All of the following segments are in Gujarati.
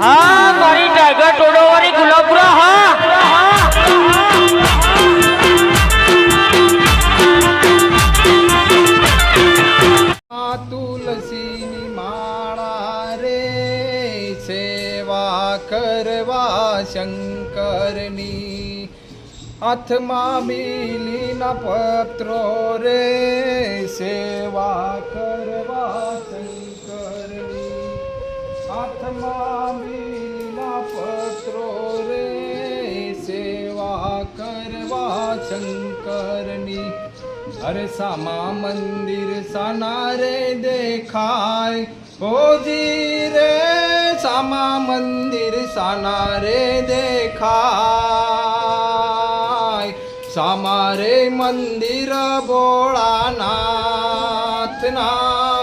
હા, મારી ટાઈગર ટોડો વાળી ગુલાબપુરા, હા. કરવા શંકરની હાથમાં મિલીના પત્રો રે સેવા કરવા શંકરની હાથમાં બીલીના પત્રો રે, સેવા કરવા શંકરની. અરે સામા મંદિર સાના રે દેખાય. ઓજી રે, સામા મંદિર સાના રે દેખાય. સામા રે મંદિર ભોળાનાથ ના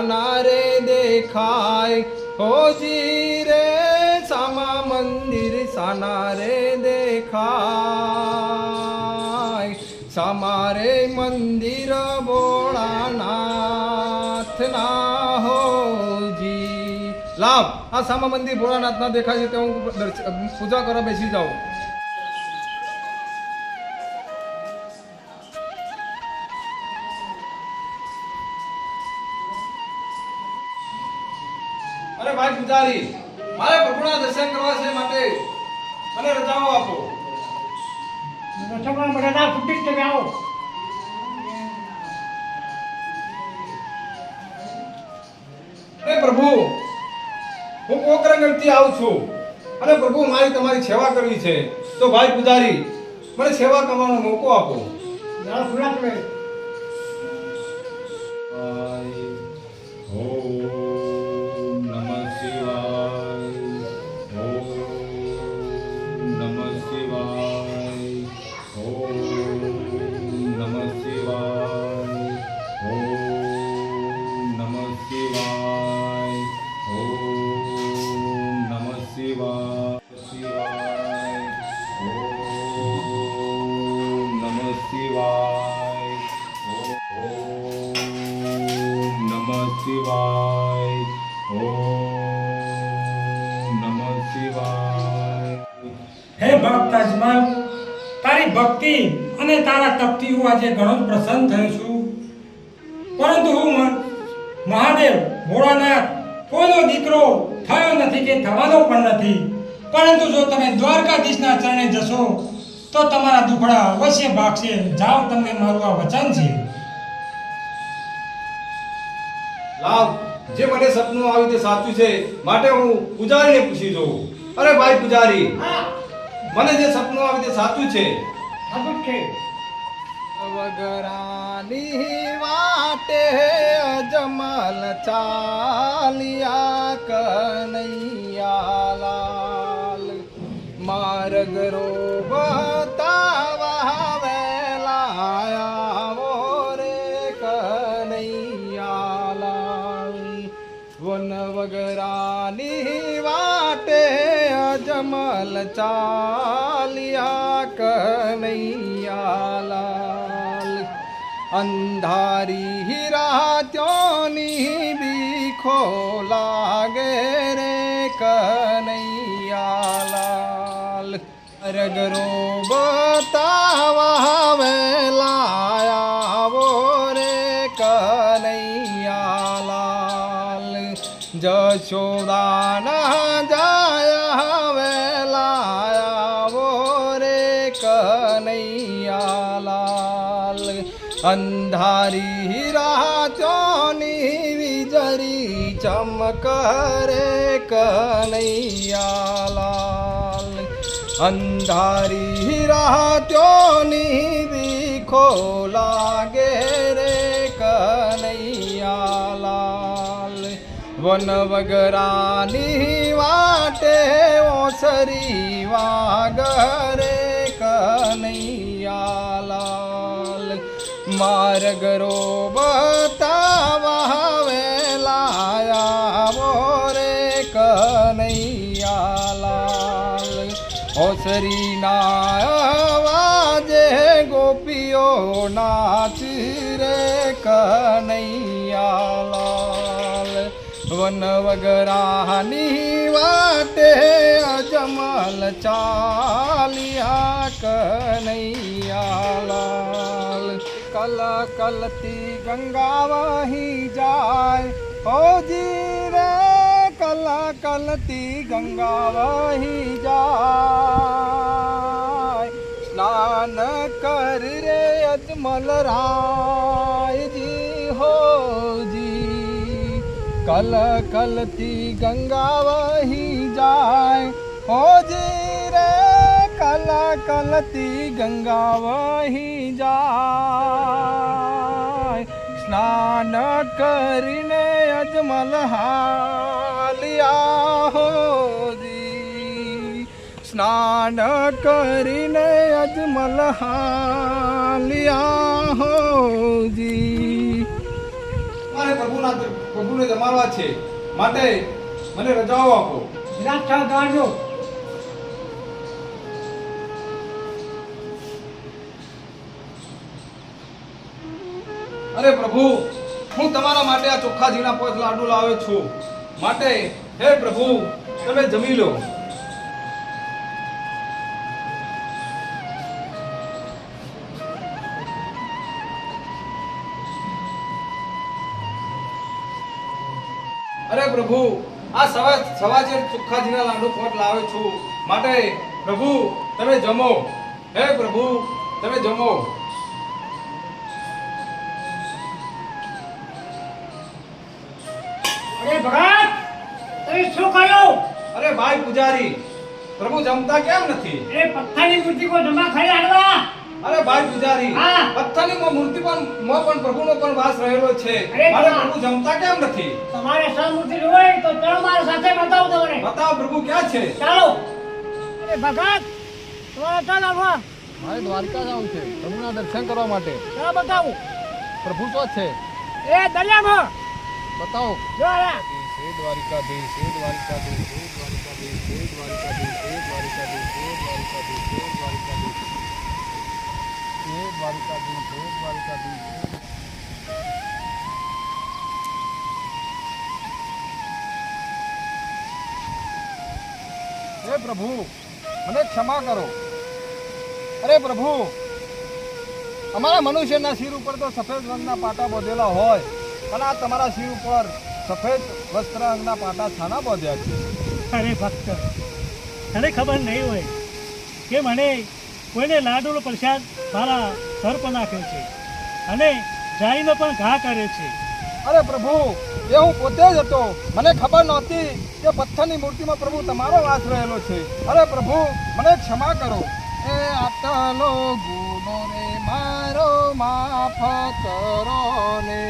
રે દેખાય હોજી રે સામા મંદિર સાના રે દેખાય સામા રે મંદિર ભોળાનાથ ના હોજી લાભ આ સામા મંદિર ભોળાનાથ ના દેખાય છે તે હું પૂજા કરવા બેસી જાઉં અરે મારે પ્રભુના દર્શન કરવા છે માટે. મને રજાઓ આપો. રસોડા ના ફૂટી તમે આવો. અરે પ્રભુ હું પોકરંગણથી આવું છું અને પ્રભુ મારી તમારી સેવા કરવી છે. તો ભાઈ પુજારી મને સેવા કરવાનો મોકો આપો. દાળ અને તારા તપથી હું આજે ઘણો જ પ્રસન્ન થયો છું. પરંતુ હું મહાદેવ ભોળાનાથ કોઈનો દીકરો થયો નથી કે થવાનો પણ નથી. પરંતુ જો તમે દ્વારકાધીશના ચરણે જશો તો તમારા દુખડા અવશ્ય ભાગશે. જાઓ તમને મારું આ વચન છે. લાવ જે મને સપનું આવ્યું તે સાચું છે માટે હું પૂજારીને પૂછી જોઉં. અરે ભાઈ પૂજારી મને જે સપનું આવ્યું તે સાચું છે વગરાની વાટે અજમલ ચાલિયા કનૈયા લાલ માર્ગ રો વન વગરાની વાટે અજમલ ચાલિયા કનૈયા લાલ અંધારી હીરા ત્યોની બીખો લાગે રે કનૈયાલાલ રગરો બતાવા વેલા આવો રે કનૈયાલાલ જશોદાના અંધારી રાતોની વીજળી ચમક રે કનૈયાલાલ. અંધારી રાતોની દીખો લાગે રે કનૈયાલાલ. વન વગરાની વાટે ઓસરી વાગરે કનૈયા લાલ માર્ગ રો બતાવા વેલા આવો રે કનૈયા લાલ. ઓસરી ના અવાજે ગોપીઓ નાચ રે કનૈયા વન વગરાની વાટે અજમલ ચાલિયા કનૈયા લાલ. કલ કલતી ગંગા વહી જાય હોજી રે કલ કલતી ગંગા વહી જાય સ્નાન કર રે અજમલ રાયજી હોજી કલ કલતી ગંગા વહી જાય હોજી રે કલ કલતી ગંગા વહી જાય સ્નાન કરીને અજમલ હાલિયા હોજી સ્નાન કરીને અજમલ હાલિયા હોજી મારે પ્રભુના પ્રભુને જમાડવા છે. માટે મને રજાઓ આપો. રાજા ગાજો અરે પ્રભુ, હું તમારા માટે આ ચોખ્ખા ઝીણા લાડુ લાવ્યો છું. માટે, હે પ્રભુ, તમે જમી લો. અરે પ્રભુ, આ સવા, સવાજે ચોખ્ખા ઝીણા લાડુ પોટ લાવ્યો છું. માટે, પ્રભુ, તમે જમો. હે પ્રભુ, તમે જમો. ભગત તમે શું કર્યું અરે ભાઈ પૂજારી પ્રભુ જમતા કેમ નથી? એ પથ્થરની મૂર્તિ કો જમા ખાઈ આડવા અરે ભાઈ પૂજારી હા. પથ્થરની મો મૂર્તિ પણ મો પણ પ્રભુનો પણ વાસ રહેલો છે. મારે પ્રભુ જમતા કેમ નથી? તમારે સા મૂર્તિ હોય તો ચાલો મારા સાથે બતાવો તમને. બતાવ પ્રભુ ક્યાં છે? ચાલો. અરે ભગત તમારા ચાલ આવવા મારે દ્વારકા જવું છે પ્રભુના દર્શન કરવા માટે. ક્યાં બતાવું. પ્રભુ તો છે. એ દરિયામાં. બતાવો. હે પ્રભુ મને ક્ષમા કરો. અરે પ્રભુ અમારા મનુષ્યના શિર ઉપર તો સફેદ રંગના પાટા બોધેલા હોય. અને આ તમારા શિવ ઉપર સફેદ વસ્ત્ર રંગના પાટા છાના બાંધ્યા છે. અરે ભક્ત તને ખબર નહીં હોય કે મને કોઈને લાડુનો પ્રસાદ મારા સર પર નાખ્યો છે અને જાઈને પણ ઘા કરે છે. અરે પ્રભુ એ હું પોતે જ હતો. મને ખબર નહોતી કે પથ્થરની મૂર્તિમાં પ્રભુ તમારો વાસ રહેલો છે. અરે પ્રભુ મને ક્ષમા કરો. એ આટલો ગુનો રે મારો માફ કરો ને.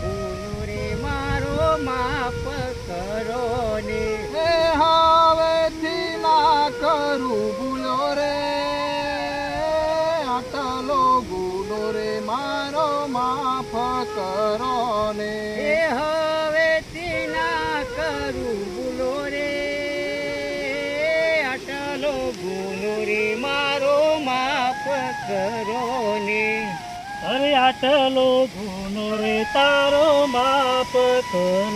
ગુનો રે મારો માફ કરો ને. હવેથી ના કરું ભૂલો રે. ગુનો રે મારો માફ કરો ને. કરું ભૂલો રે. ગુનો રે મારો માફ કરો ને. અરે આટલો ગુનો રે તારો માફ કરું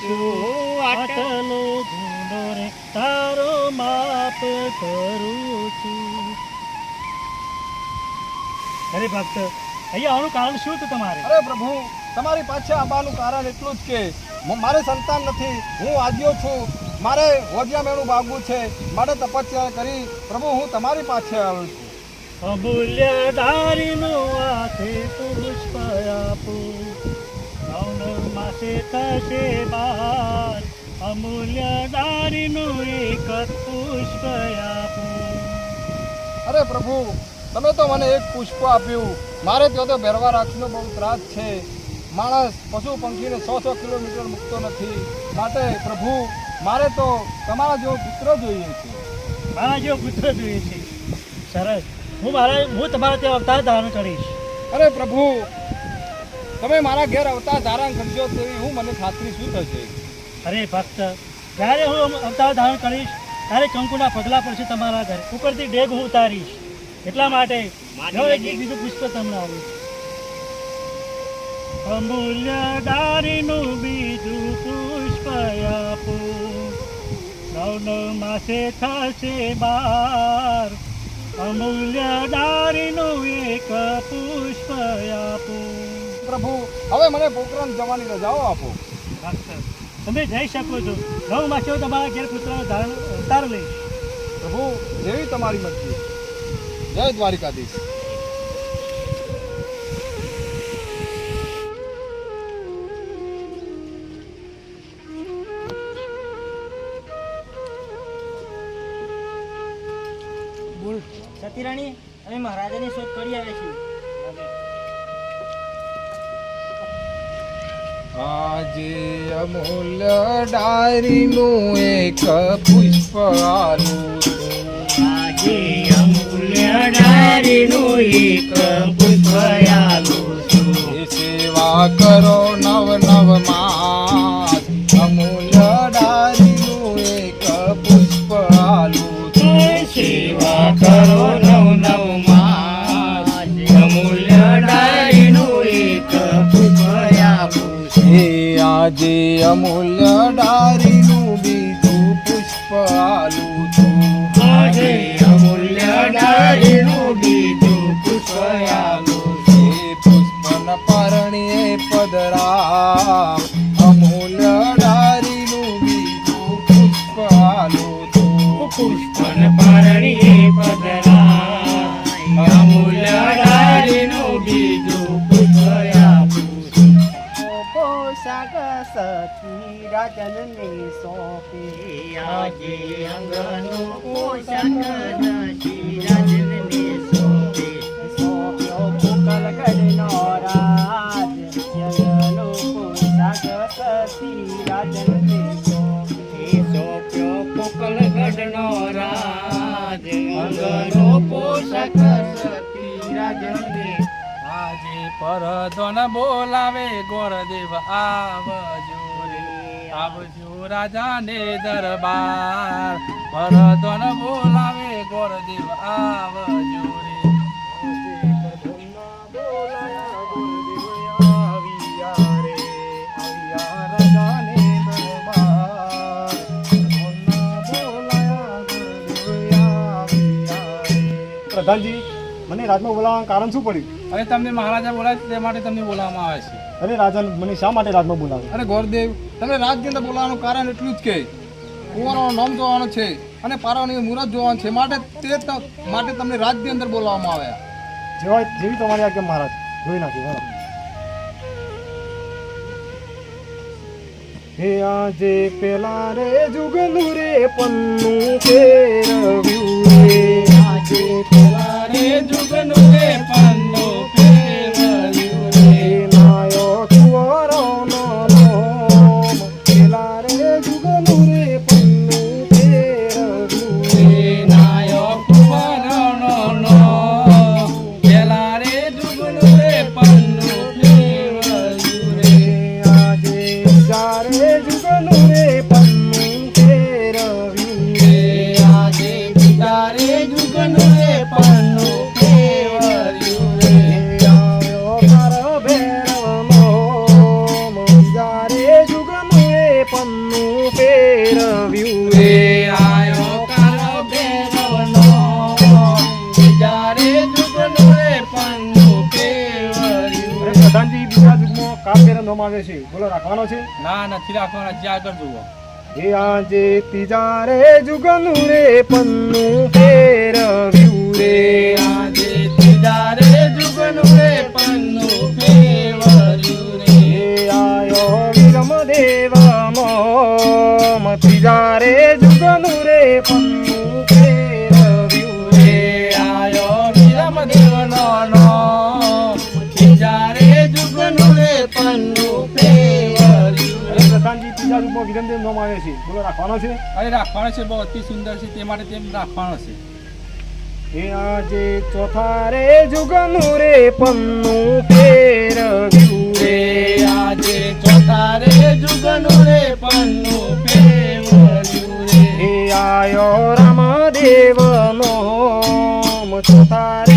છું. આટલો ગુનો રે તારો માફ કરું છું. અરે ભક્ત, અહીંયા આવવાનું કારણ શું હતું તમારે? અરે પ્રભુ, તમારી પાછે આવવાનું કારણ એટલું જ કે મારે સંતાન નથી, હું આદ્યો છું. મારે હોજિયા મેળું ભાગવું છે. મારે તપસ્યા કરી. પ્રભુ, હું તમારી પાછે આવ્યો છું. અમૂલ્ય દારીનો હાથે પુષ્પ આપું નવનવ માસે થશે બહાર અમૂલ્ય દારીનો એક પુષ્પ આપું અરે પ્રભુ તમે તો મને એક પુષ્પ આપ્યું. મારે ત્યાં તો ભેરવા રાખીનો બહુ ત્રાસ છે. માણસ પશુ પંખીને સો સો કિલોમીટર મૂકતો નથી. માટે પ્રભુ મારે તો તમારા જેવો પુત્ર જોઈએ છે. મારા જેવો પુત્ર જોઈએ છે. સરસ. હું મારા હું તમારા ત્યાં અવતાર ધારણ કરીશ. અરે પ્રભુ તમે મારા ઘેર અવતાર ધારણ કરશો તેવી હું મને ખાતરી શું થશે? અરે ભક્ત જ્યારે હું અવતાર ધારણ કરીશ ત્યારે કંકુના પગલા પડશે તમારા ઘરે ઉપરથી ડેગ હું ઉતારીશ. એટલા માટે બીજું પુષ્પ તમને આવું. અમૂલ્ય દારીનું બીજું પુષ્પ આપો. નવ નવ માસે થશે બાર. અમૂલ્ય ડારીનું એક પુષ્પ આપું. પ્રભુ હવે મને પોકરણ જવાની રજાઓ આપો. તમે જઈ શકો છો. નવ માસે તમારા ઘેર પુત્રનો ધારણ અવતાર લઈ પ્રભુ જેવી તમારી મરજી. જય દ્વારિકાધીશ. સતીરાણી અમે મહારાજાની શોધ કરી આવ્યા છીએ. આજે અમૂલ્ય ડાયરીનું એક પુષ્પ આલું આજે અમૂલ્ય ડારીનું એક પુષ્પ સેવા કરો નવ નવ માસ આજે અમૂલ્ય ડારીનું બીજું પુષ્પ આલું છું આજે રાજનને સોંપે. આજે અંગનો સોંપે સોંપ્યો સોંપે. સોંપ્યો આજે પરધન બોલાવે ગોરદેવ આવજો. આવજો રાજાને દરબાર. ભરતન બોલાવે ગોરદેવ આવજો રે. પ્રધાનજી મને રાજમાં બોલાવવાનું કારણ શું પડ્યું? અરે તમને મહારાજા બોલાય તે માટે તમને બોલાવવામાં આવે છે. અરે રાજન મને શા માટે રાજમાં બોલાવે? અરે ગોરદેવ તમે રાજની અંદર બોલાવવાનું કારણ એટલું જ કે કુંવરનો નામ જોવાનું છે અને પારવાની મુરત જોવાનું છે. માટે તે માટે તમને રાજની અંદર બોલાવવામાં આવ્યા. જેવા જેવી તમારી આજ્ઞા મહારાજ. જોઈ નાખી બરાબર હે આજે પેલા રે જુગનું રે પન્નું ફેરવ્યું. આવે છે? બોલો રાખવાનો છે? ના નથી રાખવાના. જે આગળ જુઓ. એ આજે ત્રીજા રે જુગનું રે પન્નું ફેરવ્યું રે. આજે તિદારે જુગનું રે પન્નું ફેરવ્યું રે. આયો વિરમ દેવનો ત્રીજા રે જુગનું રે પન્નું ત્રીજા યુગમાં વિરમદેવ નોમ આવે છે બોલો રાખવાનો છે અરે રાખવાનો છે બહુ અતિ સુંદર છે તે માટે તેમ રાખવાનો છે એ આજે ચોથા રે જુગનું રે પન્નું ફેરવ્યું રે રે આજે ચોથારે જુગનું રે પન્નું ફેરવ્યું રે એ આયો રામદેવનો ચોથા રે જુગનું રે પન્નું ફેરવ્યું રે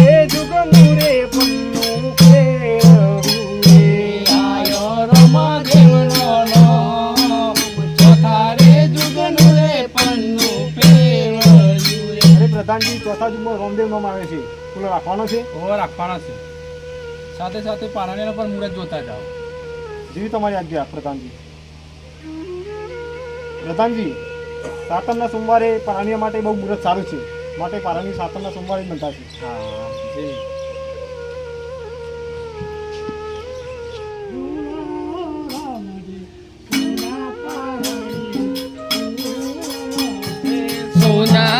પ્રધાનજી ચોથા જુમ્મો રોમદેવ નામ આવે છે. પેલો રાખવાનો છે? ઓ રાખવાના છે. સાથે સાથે પારાણીનો પણ મુહૂર્ત જોતા જાઓ. જેવી તમારી આજ્ઞા પ્રધાનજી. પ્રધાનજી સાતમના સોમવારે પારણીયા માટે બહુ મુહૂર્ત સારું છે. માટે પારણી સાતમના સોમવારે જ બનતા છે હા જી સોના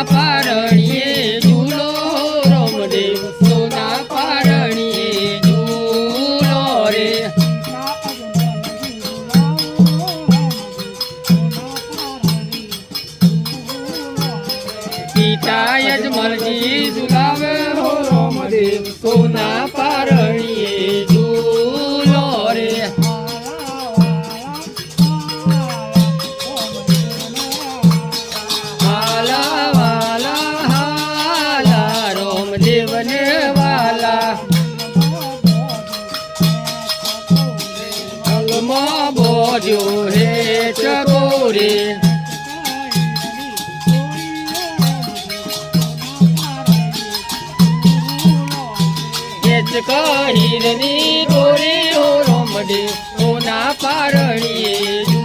એચ કહીરની ગોરી હો રોમડી ઓના પારણીએ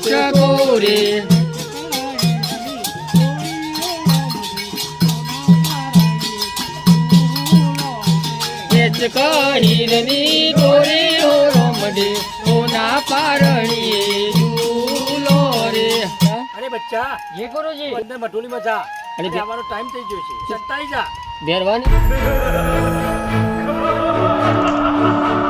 ચકોરે. કરી રમી પારણી બચ્ચા યે ગુરુજી અંદર મટોલી માં જા અરે જવાનો ટાઈમ થઈ ગયો છે. સત્તાઈ